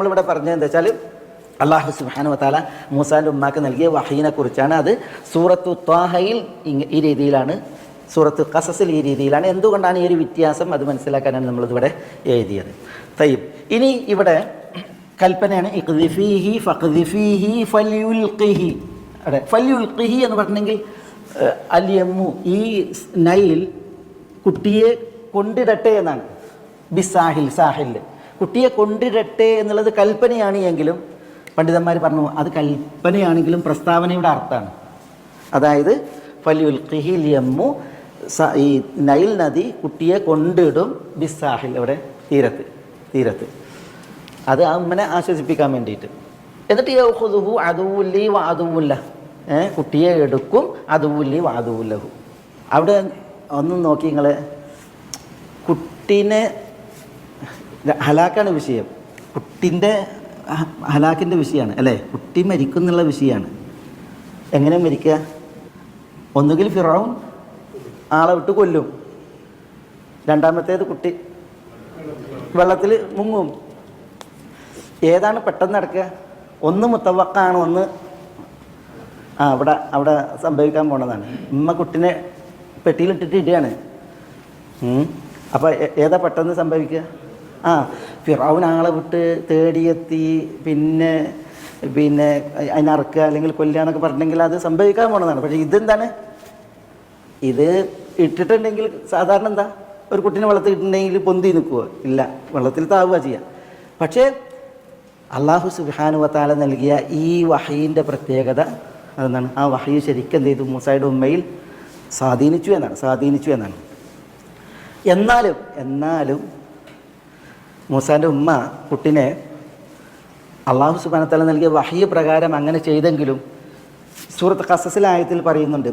നമ്മളിവിടെ പറഞ്ഞത് എന്താ വെച്ചാൽ അള്ളാഹു സുബാനു വത്താല മൂസാന്റെ ഉമ്മാക്ക് നൽകിയ വഹീനെ കുറിച്ചാണ്. അത് സൂറത്തു ത്വാഹയിൽ ഈ രീതിയിലാണ് സൂറത്ത് കസസിൽ ഈ രീതിയിലാണ്. എന്തുകൊണ്ടാണ് ഈ ഒരു വ്യത്യാസം? അത് മനസ്സിലാക്കാനാണ് നമ്മളിതിവിടെ എഴുതിയത്. തയ്യം. ഇനി ഇവിടെ കൽപ്പനയാണ് ഇഖ്ദിഫീഹി ഫഖ്ദിഫീഹി ഫല്യുൽഖിഹി. എന്ന് പറഞ്ഞെങ്കിൽ അലിയമ്മു ഈ നൈൽ കുട്ടിയെ കൊണ്ടിടട്ടെ എന്നാണ്. ബിസാഹിൽ സാഹിൽ കുട്ടിയെ കൊണ്ടിരട്ടെ എന്നുള്ളത് കൽപ്പനയാണ് എങ്കിലും പണ്ഡിതന്മാർ പറഞ്ഞു അത് കൽപ്പനയാണെങ്കിലും പ്രസ്താവനയുടെ അർത്ഥമാണ്. അതായത് ഫലിയുൽ യമ്മു ഈ നൈൽ നദി കുട്ടിയെ കൊണ്ടിടും ബിസാഹിൽ അവിടെ തീരത്ത് തീരത്ത്. അത് അമ്മനെ ആശ്വസിപ്പിക്കാൻ വേണ്ടിയിട്ട്. എന്നിട്ട് യൗഹുദുഹു അതുവുല്ലി വാതുവുല്ല കുട്ടിയെ എടുക്കും അതുവുല്ലി വാതുവുല്ലഹു അവിടെ ഒന്നും നോക്കി നിങ്ങൾ കുട്ടീനെ ഹലാക്കാണ് വിഷയം. കുട്ടിന്റെ ഹലാക്കിന്റെ വിഷയമാണ് അല്ലേ? കുട്ടി മരിക്കും എന്നുള്ള വിഷയമാണ് എങ്ങനെ മരിക്കുക ഒന്നുകിൽ ഫിറാവും ആളെ വിട്ട് കൊല്ലും. രണ്ടാമത്തേത് കുട്ടി വെള്ളത്തിൽ മുങ്ങും. ഏതാണ് പെട്ടെന്ന് നടക്കുക? ഒന്ന് മുത്തവക്കാണ് ഒന്ന് ആ അവിടെ അവിടെ സംഭവിക്കാൻ പോണതാണ്. ഉമ്മ കുട്ടിനെ പെട്ടിയിലിട്ടിട്ട് ഇടുകയാണ്. അപ്പോൾ ഏതാ പെട്ടെന്ന് സംഭവിക്കുക? ആ ഫിറാവുൻ ആളെ വിട്ട് തേടിയെത്തി പിന്നെ പിന്നെ അതിനറക്കുക അല്ലെങ്കിൽ കൊല്ലുക എന്നൊക്കെ പറഞ്ഞെങ്കിൽ അത് സംഭവിക്കാൻ പോണതാണ്. പക്ഷേ ഇതെന്താണ്? ഇത് ഇട്ടിട്ടുണ്ടെങ്കിൽ സാധാരണ എന്താ? ഒരു കുട്ടീനെ വെള്ളത്തിൽ ഇട്ടിട്ടുണ്ടെങ്കിൽ പൊന്തി നിൽക്കുവോ? ഇല്ല. വെള്ളത്തിൽ താവുക ചെയ്യുക പക്ഷേ അള്ളാഹു സുബാനുവത്താല നൽകിയ ഈ വഹീന്റെ പ്രത്യേകത അതെന്താണ്? ആ വഹീ ശരിക്കും എന്ത് ചെയ്തു? മൂസായുടെ ഉമ്മയിൽ സ്വാധീനിച്ചു എന്നാണ്. സ്വാധീനിച്ചു എന്നാണ്. എന്നാലും എന്നാലും മൂസാന്റെ ഉമ്മ കുട്ടിനെ അള്ളാഹു സുബാനത്തല നൽകിയ വഹിയ പ്രകാരം അങ്ങനെ ചെയ്തെങ്കിലും സൂറത്ത് കസസിലായത്തിൽ പറയുന്നുണ്ട്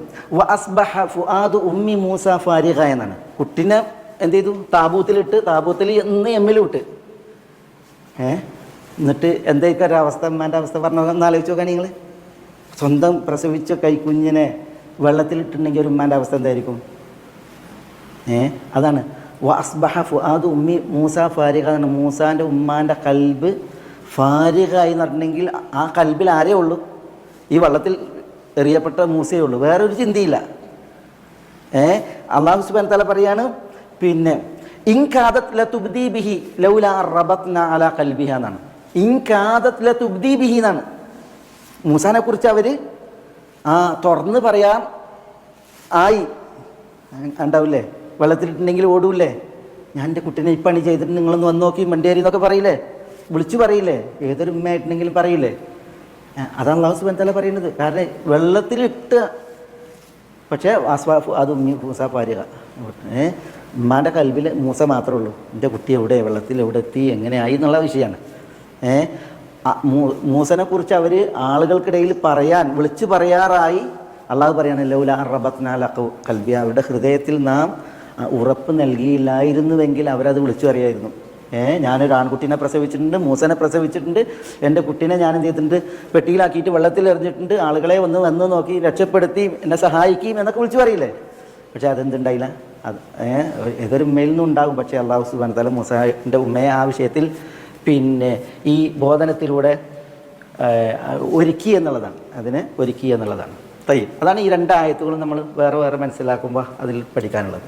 ഉമ്മി മൂസ ഫാരിഖ എന്നാണ്. കുട്ടിനെ എന്ത് ചെയ്തു? താബൂത്തിലിട്ട് താബൂത്തിൽ എന്ന് എമ്മിലിട്ട്. ഏ? എന്നിട്ട് എന്തായിരിക്കും ഒരു അവസ്ഥ ഉമ്മാന്റെ അവസ്ഥ പറഞ്ഞ? ഒന്ന് ആലോചിച്ച് നോക്കാൻ നിങ്ങൾ സ്വന്തം പ്രസവിച്ച കൈക്കുഞ്ഞിനെ വെള്ളത്തിലിട്ടുണ്ടെങ്കിൽ ഒരു ഉമ്മാന്റെ അവസ്ഥ എന്തായിരിക്കും? ഏ? അതാണ്. വസ്ബഹ ഉമ്മി മൂസ ഫാരിഖ എന്ന് മൂസാന്റെ ഉമ്മാന്റെ കൽബ് ഫാരിഖായി പറഞ്ഞിട്ടുണ്ടെങ്കിൽ ആ കൽബിൽ ആരേ ഉള്ളൂ ഈ വള്ളത്തിൽ എറിയപ്പെട്ട മൂസയേ ഉള്ളൂ വേറൊരു ചിന്തയില്ല ഏ അള്ളാഹു സുബാൻ തല പറയാണ് പിന്നെ എന്നാണ് എന്നാണ് മൂസാനെ കുറിച്ച് അവർ ആ തുറന്ന് പറയാൻ ആയി ഉണ്ടാവില്ലേ വെള്ളത്തിലിട്ടുണ്ടെങ്കിൽ ഓടൂല്ലേ? ഞാൻ എന്റെ കുട്ടീനെ ഈ പണി ചെയ്തിട്ട് നിങ്ങളൊന്ന് വന്ന് നോക്കി മണ്ടേരി എന്നൊക്കെ പറയില്ലേ? വിളിച്ചു പറയില്ലേ? ഏതൊരു ഉമ്മയായിട്ടുണ്ടെങ്കിലും പറയില്ലേ? അതാണ് അള്ളാഹു തല പറയുന്നത്. കാരണം വെള്ളത്തിലിട്ട് പക്ഷേ വാസ്വാഫ് അത് മൂസ പാരുക. ഏ ഉമ്മാന്റെ കൽവിൽ മൂസ മാത്രമേ ഉള്ളൂ. എന്റെ കുട്ടി എവിടെ? വെള്ളത്തിൽ എവിടെ എത്തി? എങ്ങനെയായി എന്നുള്ള വിഷയമാണ്. ഏ മൂസനെ കുറിച്ച് അവർ ആളുകൾക്കിടയിൽ പറയാൻ വിളിച്ചു പറയാറായി അള്ളാഹു പറയാണ് ലൗല റബത്നാല കൽബി അവരുടെ ഹൃദയത്തിൽ നാം ഉറപ്പ് നൽകിയില്ലായിരുന്നുവെങ്കിൽ അവരത് വിളിച്ചു പറയായിരുന്നു ഏ ഞാനൊരു ആൺകുട്ടീനെ പ്രസവിച്ചിട്ടുണ്ട് മൂസനെ പ്രസവിച്ചിട്ടുണ്ട് എന്റെ കുട്ടീനെ ഞാൻ എന്ത് ചെയ്തിട്ടുണ്ട്? പെട്ടിയിലാക്കിയിട്ട് വെള്ളത്തിൽ എറിഞ്ഞിട്ടുണ്ട് ആളുകളെ വന്ന് വന്ന് നോക്കി രക്ഷപ്പെടുത്തി എന്നെ സഹായിക്കുകയും എന്നൊക്കെ വിളിച്ചു പറയില്ലേ? പക്ഷേ അതെന്തുണ്ടായില്ല? അത് ഏഹ് ഏതൊരു ഉമ്മയിൽ നിന്നും ഉണ്ടാകും. പക്ഷേ അള്ളാഹു സുബാൻ തല മൂസാന്റെ ഉമ്മയെ ആ വിഷയത്തിൽ പിന്നെ ഈ ബോധനത്തിലൂടെ ഒരുക്കി എന്നുള്ളതാണ്. അതിനെ ഒരുക്കി എന്നുള്ളതാണ്. തയ്യം. അതാണ് ഈ രണ്ടായത്തുകളും നമ്മൾ വേറെ വേറെ മനസ്സിലാക്കുമ്പോൾ അതിൽ പഠിക്കാനുള്ളത്.